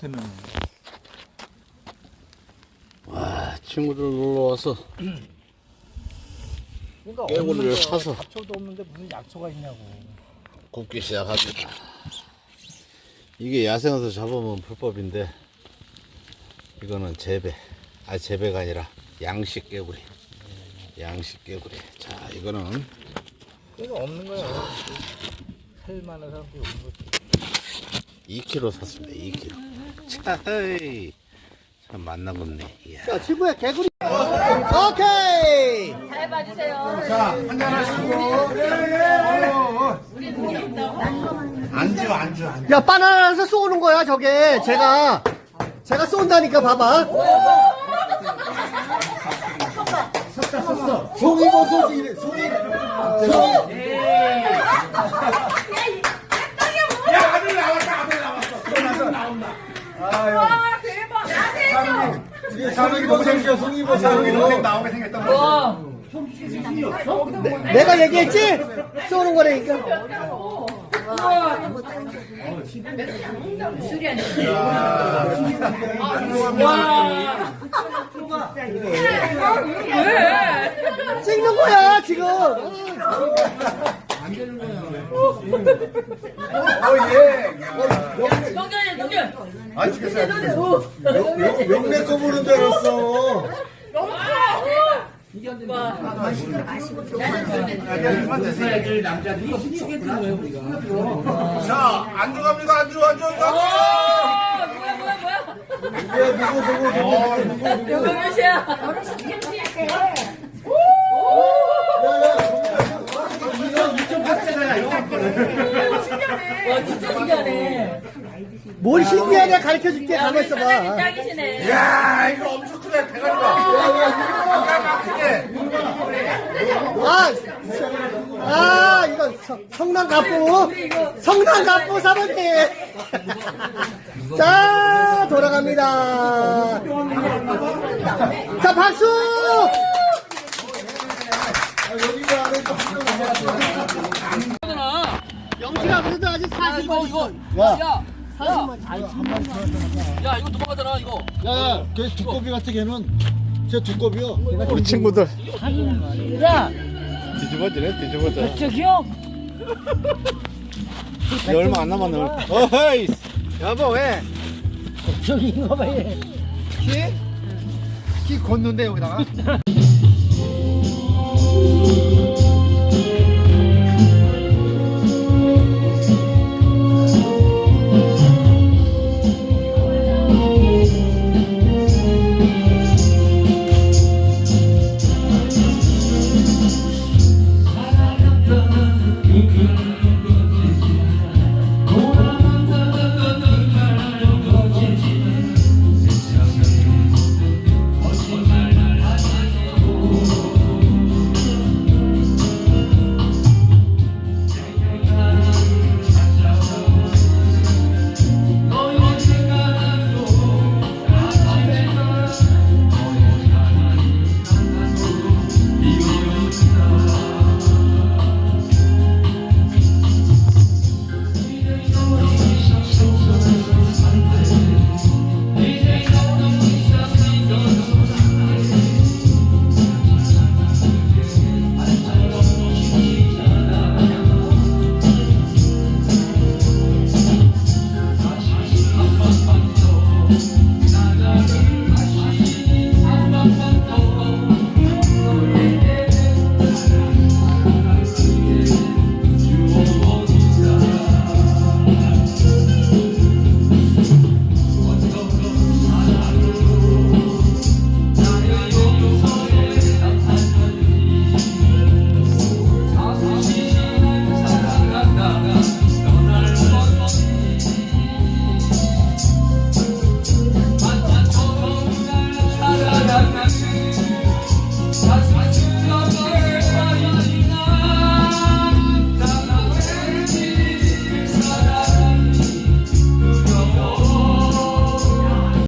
걔는 와 친구들 놀러 와서 그러니까 깨구리를 없는 거, 사서. 잡초도 없는데 무슨 약초가 있냐고. 굽기 시작합니다. 이게 야생에서 잡으면 불법인데 이거는 재배, 아 재배가 아니라 양식 깨구리, 양식 깨구리. 자 이거는 그러니까 없는 거야. 살만한 사람들이 없는 거지. 2kg 샀습니다. 2kg. 자, 헤이. 참 만나겠네. 이야. 자, 친구야, 개구리. 오케이! 잘 봐주세요. 안주 안주 안주 야, 바나나에서 쏘는 거야, 저게. 제가. 제가 쏜다니까, 봐봐. 송이 버섯이, 송이. 송이. 야 아들 나왔다 아들 나왔어 나온다 와, 대박. 사랑이 동생이죠 송이버섯 사랑이 동생 나오게 생겼단 말이야 와. 내가 얘기했지? 쏘는 거라니까. 술이 아니야. 와. 왜? 찍는 거야, 지금. 어예 동전이야, 동전. 안 찍겠어요. 영내 거 보는 줄 알았어. 자 안주 갑니다. 안주 안주 안주 와, 뭐야, 뭐야, 뭐야. 영경 씨야. 와, 진짜 신기하네. 뭘 신기하게 가르쳐 줄게, 가만 사장님 있어 봐. 짱이시네. 야 이거 엄청 크네 대가리가 기가 아, 아, 이거 성- 성남 갑부. 성남 갑부 사모님. 자, 돌아갑니다. 자, 박수! 영지가 그래도 아직 40번 있어. 야, 야, 이거 도망가잖아, 이거. 야, 걔 두꺼비 같아 걔는. 쟤 두꺼비요. 우리 친구들 야, 뒤집어지네, 뒤집어져. 저기요. 이제 얼마 안 남았네. 어헤이. 여보 왜? 저기 이거 봐, 얘. 키 걷는데 여기다가